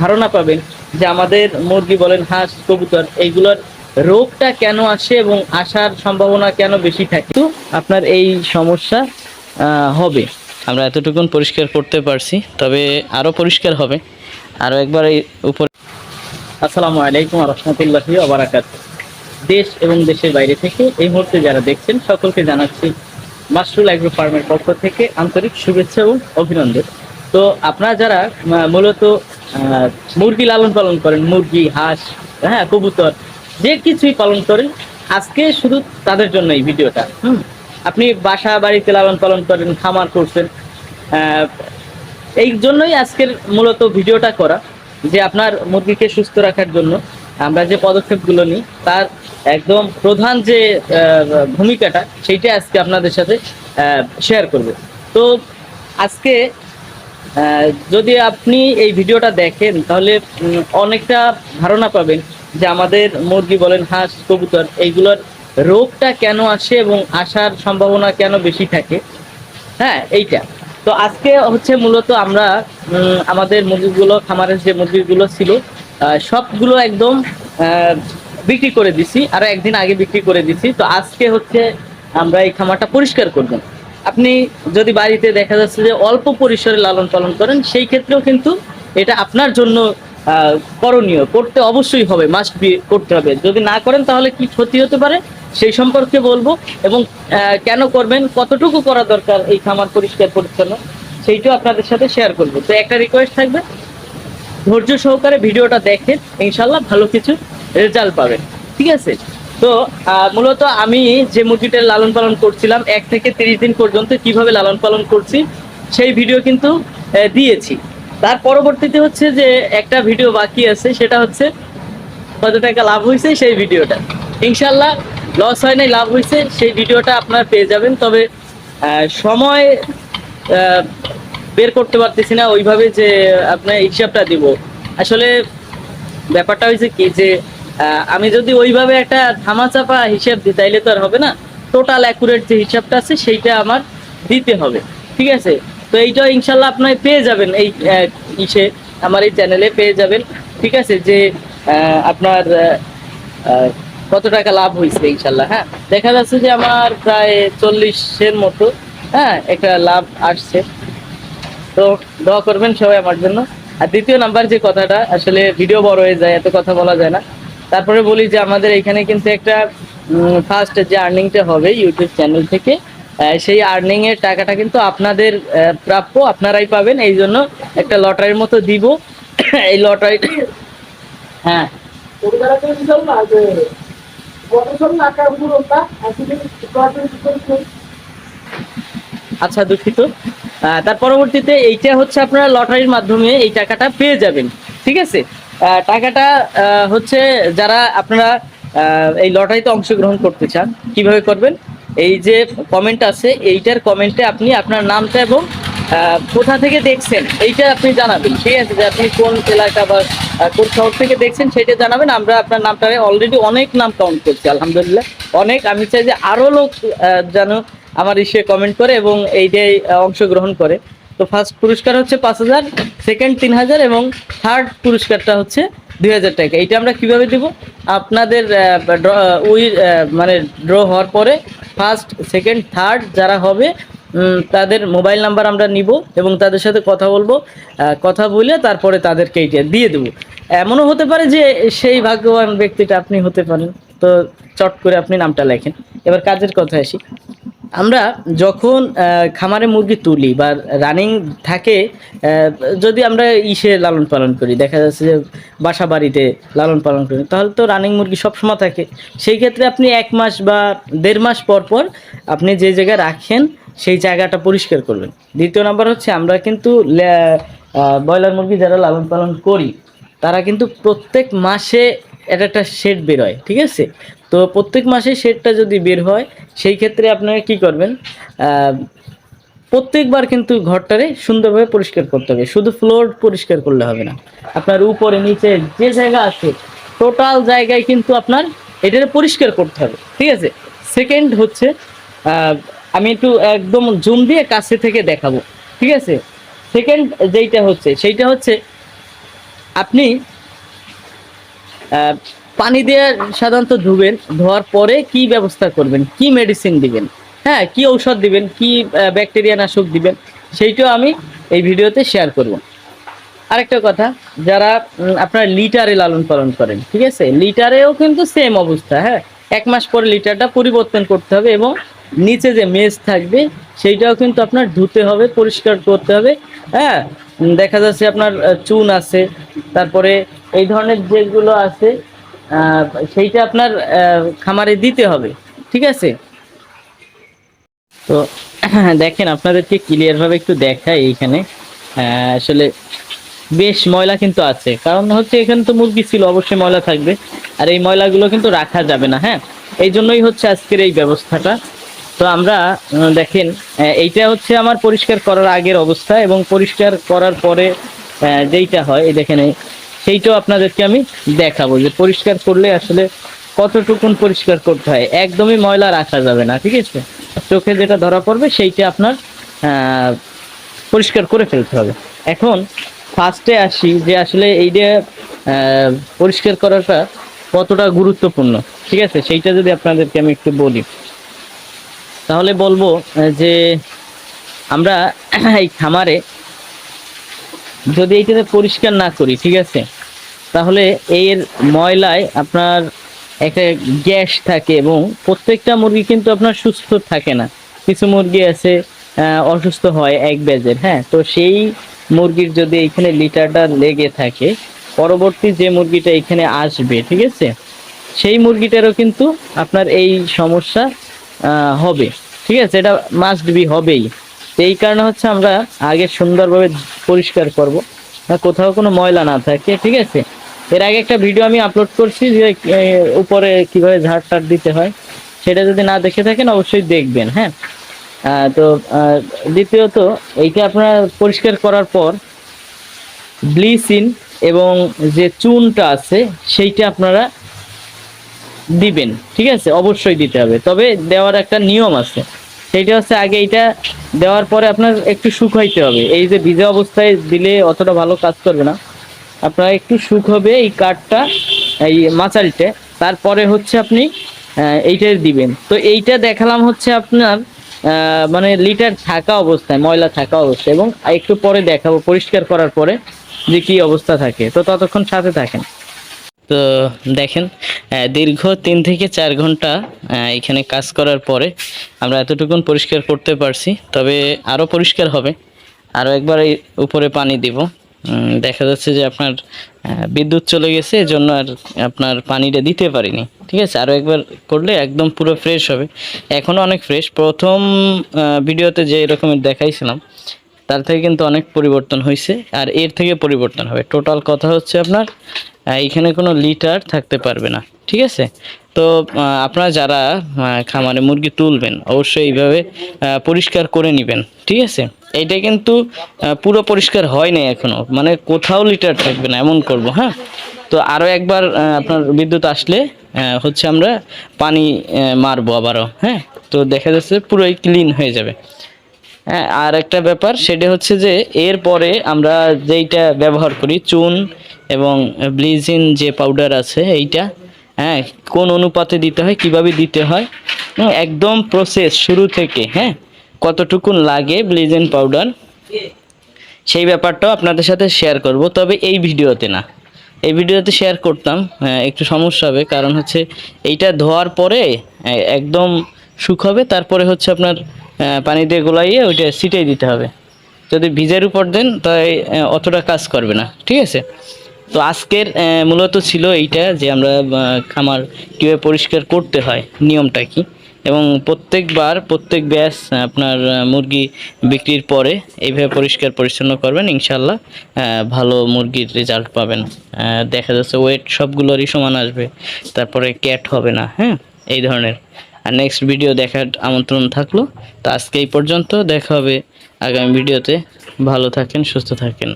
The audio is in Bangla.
ধারণা পাবেন যে আমাদের মুরগি বলেন হাঁস কবুতর এইগুলোর রোগটা কেন আসে এবং আসার সম্ভাবনা কেন বেশি থাকে? তো আপনার এই সমস্যা হবে। আমরা এতটুকুন পরিষ্কার করতে পারছি তবে আরও পরিষ্কার হবে। আরও একবার এই উপরে আসসালামু আলাইকুম রহমতুল্লাহি আবরাকাত দেশ এবং দেশের বাইরে থেকে এই মুহূর্তে যারা দেখছেন সকলকে জানাচ্ছি মাশরুল অ্যাগ্রো ফার্মের পক্ষ থেকে আন্তরিক শুভেচ্ছা এবং অভিনন্দন। তো আপনারা যারা মূলত মুরগি লালন পালন করেন, মুরগি, হাঁস হ্যাঁ কবুতর, যে কিছুই পালন করেন, আজকে শুধু তাদের জন্য এই ভিডিওটা। হুম? আপনি বাসা, বাড়িতে লালন পালন করেন, খামার করছেন এই জন্যই আজকের মূলত ভিডিওটা করা, যে আপনার মুরগিকে সুস্থ রাখার জন্য আমরা যে পদক্ষেপগুলো নিই, তার একদম প্রধান যে ভূমিকাটা, সেইটা আজকে আপনাদের সাথে শেয়ার করব। তো আজকে যদি আপনি এই ভিডিওটা দেখেন, তাহলে অনেকটা ধারণা পাবেন যে আমাদের মুরগি বলেন, হাঁস, কবুতর, এইগুলোর রোগটা কেন আসে এবং আসার সম্ভাবনা কেন বেশি থাকে? হ্যাঁ এইটা। তো আজকে হচ্ছে মূলত আমরা আমাদের মুরগিগুলো, খামারের যে মুরগিগুলো ছিল সবগুলো একদম বিক্রি করে দিছি, আর একদিন আগে বিক্রি করে দিছি। তো আজকে হচ্ছে আমরা এই খামারটা পরিষ্কার করব। আপনি যদি বাড়িতে দেখা যাচ্ছে যে অল্প পরিসরে লালন পালন করেন, সেই ক্ষেত্রেও কিন্তু এটা আপনার জন্য করণীয়। করতে অবশ্যই হবে মাস্ট বি করতে হবে। যদি না করেন তাহলে কি ক্ষতি হতে পারে? সেই সম্পর্কে বলব। এবং কেন করবেন? কতটুকু করা দরকার এই খামার পরিষ্কার পরিচ্ছন্ন? সেইটাও আপনাদের সাথে শেয়ার করব। তো একটা রিকোয়েস্ট থাকবে। ধৈর্য সহকারে ভিডিওটা দেখে ইনশাল্লাহ ভালো কিছু রেজাল্ট পাবেন। ঠিক আছে? তো মূলত আমি যে মুরগিটার লালন পালন করছিলাম, এক থেকে তিরিশ দিন পর্যন্ত কীভাবে লালন পালন করছি, সেই ভিডিও কিন্তু দিয়েছি। তার পরবর্তীতে হচ্ছে যে একটা ভিডিও বাকি আছে, সেটা হচ্ছে কত টাকা লাভ হয়েছে সেই ভিডিওটা। ইনশাল্লাহ লস হয় নাই, লাভ হয়েছে, সেই ভিডিওটা আপনার পেয়ে যাবেন। তবে সময় বের করতে পারতেছি না, ওইভাবে যে আপনার হিসাবটা দিব। আসলে ব্যাপারটা হয়েছে কি যে আমি যদি ওইভাবে একটা ধামাচাপা হিসাব দিই, তাইলে তো আর হবে না। টোটাল অ্যাকুরেট যে হিসাবটা আছে, সেইটা আমার দিতে হবে। ঠিক আছে? তো এইটা ইনশাল্লাহ আপনার পেয়ে যাবেন এই ইসে, আমার এই চ্যানেলে পেয়ে যাবেন। ঠিক আছে? যে আপনার কত টাকা লাভ হয়েছে ইনশাল্লাহ হ্যাঁ? দেখা যাচ্ছে যে আমার প্রায় চল্লিশের মতো হ্যাঁ একটা লাভ আসছে। তো দোয়া করবেন সবাই আমার জন্য। আর দ্বিতীয় নাম্বার যে কথাটা, আসলে ভিডিও বড় হয়ে যায়, এত কথা বলা যায় না। তারপরে বলি যে আমাদের এখানে কিন্তু একটা ফার্স্ট যে আর্নিংটা হবে ইউটিউব চ্যানেল থেকে সেই আর্নিং এর টাকাটা কিন্তু আপনাদের প্রাপ্য, আপনারাই পাবেন। এই জন্য একটা লটারির মতো দিব। এই লটারি হ্যাঁ। আচ্ছা দুঃখিত। তার পরবর্তীতে এইটা হচ্ছে আপনারা লটারির মাধ্যমে এই টাকাটা পেয়ে যাবেন। ঠিক আছে? টাকাটা হচ্ছে যারা আপনারা এই লটারিতে অংশগ্রহণ করতে চান, কীভাবে করবেন? এই যে কমেন্ট আছে, এইটার কমেন্টে আপনি আপনার নামটা এবং কোথা থেকে দেখছেন, এইটা আপনি জানাবেন, ঠিক আছে? যে আপনি কোন এলাকা বা কোন শহর থেকে দেখছেন সেটা জানাবেন। আমরা আপনার নামটা অলরেডি অনেক নাম কাউন্ট করছি, আলহামদুলিল্লাহ। অনেক, আমি চাই যে আরও লোক যেন আমার ইসে কমেন্ট করে এবং এইটাই অংশগ্রহণ করে। তো ফার্স্ট পুরস্কার হচ্ছে পাঁচ হাজার সেকেন্ড তিন হাজার এবং থার্ড পুরস্কারটা হচ্ছে দুই হাজার টাকা। এইটা আমরা কীভাবে দিব? আপনাদের আহ, ওই মানে ড্র হওয়ার পরে ফার্স্ট সেকেন্ড থার্ড যারা হবে তাদের মোবাইল নাম্বার আমরা নিব এবং তাদের সাথে কথা বলব। কথা বলে তারপরে তাদেরকে এইটা দিয়ে দেবো। এমনও হতে পারে যে সেই ভাগ্যবান ব্যক্তিটা আপনি হতে পারেন। তো চট করে আপনি নামটা লেখেন। এবার কাজের কথা আসি। আমরা যখন খামারে মুরগি তুলি বা রানিং থাকে যদি আমরা ইসে লালন পালন করি, দেখা যাচ্ছে যে বাসা বাড়িতে লালন পালন করি, তাহলে তো রানিং মুরগি সবসময় থাকে। সেই ক্ষেত্রে আপনি এক মাস বা দেড় মাস পর পর আপনি যে জায়গায় রাখেন, সেই জায়গাটা পরিষ্কার করবেন। দ্বিতীয় নাম্বার হচ্ছে আমরা কিন্তু ব্রয়লার মুরগি যারা লালন পালন করি, তারা কিন্তু প্রত্যেক মাসে এটা একটা শেড বেরোয়, ঠিক আছে? তো প্রত্যেক মাসে শেডটা যদি বের হয়, সেই ক্ষেত্রে আপনারা কি করবেন? প্রত্যেকবার কিন্তু ঘরটারে সুন্দরভাবে পরিষ্কার করতে হবে। শুধু ফ্লোর পরিষ্কার করলে হবে না। আপনার উপরে, নিচে যে জায়গা আছে টোটাল জায়গায় কিন্তু আপনার এটারে পরিষ্কার করতে হবে। ঠিক আছে? সেকেন্ড হচ্ছে আমি একটু একদম জুম দিয়ে কাছে থেকে দেখাবো। ঠিক আছে? সেকেন্ড যেইটা হচ্ছে, সেইটা হচ্ছে আপনি পানি দিয়ে সাধারণত ধুবেন, ধোয়ার পরে কি ব্যবস্থা করবেন? কি মেডিসিন দিবেন? হ্যাঁ কি ঔষধ দিবেন? কি ব্যাকটেরিয়া নাশক দিবেন? সেইটাও আমি এই ভিডিওতে শেয়ার করব। আরেকটা কথা, যারা আপনার লিটারে লালন পালন করেন, ঠিক আছে? লিটারেও কিন্তু সেম অবস্থা হ্যাঁ? এক মাস পরে লিটারটা পরিবর্তন করতে হবে এবং নিচে যে মেজ থাকবে, সেইটাও কিন্তু আপনার ধুতে হবে, পরিষ্কার করতে হবে হ্যাঁ? দেখা যাচ্ছে আপনার চুন আছে, তারপরে এই ধরনের যেগুলো আছে সেইটা আপনার খামারে দিতে হবে, ঠিক আছে? তো দেখেন, আপনাদেরকে ক্লিয়ার ভাবে একটু দেখাই এইখানে আসলে বেশ ময়লা কিন্তু আছে। কারণ হচ্ছে, এখানে তো মুরগি ছিল, অবশ্যই ময়লা থাকবে। আর এই ময়লাগুলো কিন্তু রাখা যাবে না হ্যাঁ? এই জন্যই হচ্ছে আজকের এই ব্যবস্থাটা। তো আমরা দেখেন এইটা হচ্ছে আমার পরিষ্কার করার আগের অবস্থা এবং পরিষ্কার করার পরে যেইটা হয়, এই দেখেন সেইটাও আপনাদেরকে আমি দেখাবো যে পরিষ্কার করলে আসলে কতটুকুন পরিষ্কার করতে হয়। একদমই ময়লা রাখা যাবে না, ঠিক আছে? চোখে যেটা ধরা পড়বে সেইটা আপনার পরিষ্কার করে ফেলতে হবে। এখন ফার্স্টে আসি যে আসলে এইটা পরিষ্কার করাটা কতটা গুরুত্বপূর্ণ, ঠিক আছে? সেইটা যদি আপনাদেরকে আমি একটু বলি। তাহলে বলব যে আমরা এই খামারে যদি এইটাতে পরিষ্কার না করি, ঠিক আছে? তাহলে এর ময়লায় আপনার একটা গ্যাস থাকে এবং প্রত্যেকটা মুরগি কিন্তু আপনার সুস্থ থাকে না। কিছু মুরগি আছে অসুস্থ হয় এক ব্যাজের হ্যাঁ? তো সেই মুরগির যদি এখানে লিটারটা লেগে থাকে, পরবর্তী যে মুরগিটা এখানে আসবে, ঠিক আছে? সেই মুরগিটারও কিন্তু আপনার এই সমস্যা হবে, ঠিক আছে? এটা মাস্ট বি হবেই। তো এই কারণে হচ্ছে আমরা আগে সুন্দরভাবে পরিষ্কার করব কোথাও কোনো ময়লা না থাকে, ঠিক আছে? এর আগে একটা ভিডিও আমি আপলোড করছি যে উপরে কীভাবে ঝাড় টাড় দিতে হয়, সেটা যদি না দেখে থাকেন, অবশ্যই দেখবেন হ্যাঁ? তো দ্বিতীয়ত, এইটা আপনার পরিষ্কার করার পর ব্লিচিং এবং যে চুনটা আছে, সেইটা আপনারা দিবেন, ঠিক আছে? অবশ্যই দিতে হবে। তবে দেওয়ার একটা নিয়ম আছে। সেইটা হচ্ছে আগে এটা দেওয়ার পরে আপনার একটু শুকাইতে হবে। এই যে ভিজে অবস্থায় দিলে অতটা ভালো কাজ করবে না। আপনার একটু সুখ হবে এই কাঠটা এই মাচালটা তারপরে হচ্ছে আপনি আহ, এইটা দিবেন। তো এইটা দেখালাম হচ্ছে আপনার মানে লিটার থাকা অবস্থায় ময়লা থাকা অবস্থায়। এবং একটু পরে দেখাবো পরিষ্কার করার পরে যে কি অবস্থা থাকে। তো ততক্ষণ সাথে থাকেন। তো দেখেন দীর্ঘ তিন থেকে চার ঘণ্টা এখানে কাজ করার পরে আমরা এতটুকুন পরিষ্কার করতে পারছি। তবে আরও পরিষ্কার হবে। আরও একবার উপরে পানি দিব। দেখা যাচ্ছে যে আপনার বিদ্যুৎ চলে গেছে, এজন্য আর আপনার পানিটা দিতে পারিনি। ঠিক আছে? আরও একবার করলে একদম পুরো ফ্রেশ হবে। এখনও অনেক ফ্রেশ প্রথম ভিডিওতে যে এরকমের দেখাইছিলাম, তার থেকে কিন্তু অনেক পরিবর্তন হয়েছে আর এর থেকে পরিবর্তন হবে। টোটাল কথা হচ্ছে আপনার আহ, এইখানে কোনো লিটার থাকতে পারবে না ঠিক আছে? তো আপনারা যারা খামারে মুরগি তুলবেন অবশ্যই এইভাবে পরিষ্কার করে নেবেন ঠিক আছে? এইটা কিন্তু পুরো পরিষ্কার হয় নাই এখনও মানে কোথাও লিটার থাকবে না এমন করব হ্যাঁ? তো আরও একবার আপনার বিদ্যুৎ আসলে হচ্ছে আমরা পানি মারবো আবারও হ্যাঁ? তো দেখা যাচ্ছে পুরোই ক্লিন হয়ে যাবে। হ্যাঁ আর একটা ব্যাপার সেটা হচ্ছে যে এরপরে আমরা যেইটা ব্যবহার করি চুন এবং ব্লিচিং যে পাউডার আছে এইটা হ্যাঁ কোন অনুপাতে দিতে হয় কীভাবে দিতে হয় একদম প্রসেস শুরু থেকে হ্যাঁ কতটুকুন লাগে ব্লিচিং পাউডার সেই ব্যাপারটাও আপনাদের সাথে শেয়ার করব। তবে এই ভিডিওতে না এই ভিডিওতে শেয়ার করতাম আহ, একটু সমস্যা হবে কারণ হচ্ছে এইটা ধোয়ার পরে একদম সুখ হবে তারপরে হচ্ছে আপনার পানি দিয়ে গোলাইয়ে ওইটা ছিটিয়ে দিতে হবে। যদি ভিজের উপর দেন, তাই অতটা কাজ করবে না, ঠিক আছে? তো আজকের মূলত ছিল এইটা যে আমরা খামার কীভাবে পরিষ্কার করতে হয়, নিয়মটা কি? এবং প্রত্যেকবার, প্রত্যেক ব্যাচ আপনার মুরগি বিক্রির পরে এইভাবে পরিষ্কার পরিচ্ছন্ন করবেন ইনশাল্লাহ ভালো মুরগির রেজাল্ট পাবেন। দেখা যাচ্ছে ওয়েট সবগুলোরই সমান আসবে, তারপরে ক্যাট হবে না হ্যাঁ? এই ধরনের। নেক্সট ভিডিও দেখার আমন্ত্রণ থাকল। তো আজকে এই পর্যন্ত, দেখা হবে আগামী ভিডিওতে ভালো থাকেন, সুস্থ থাকেন।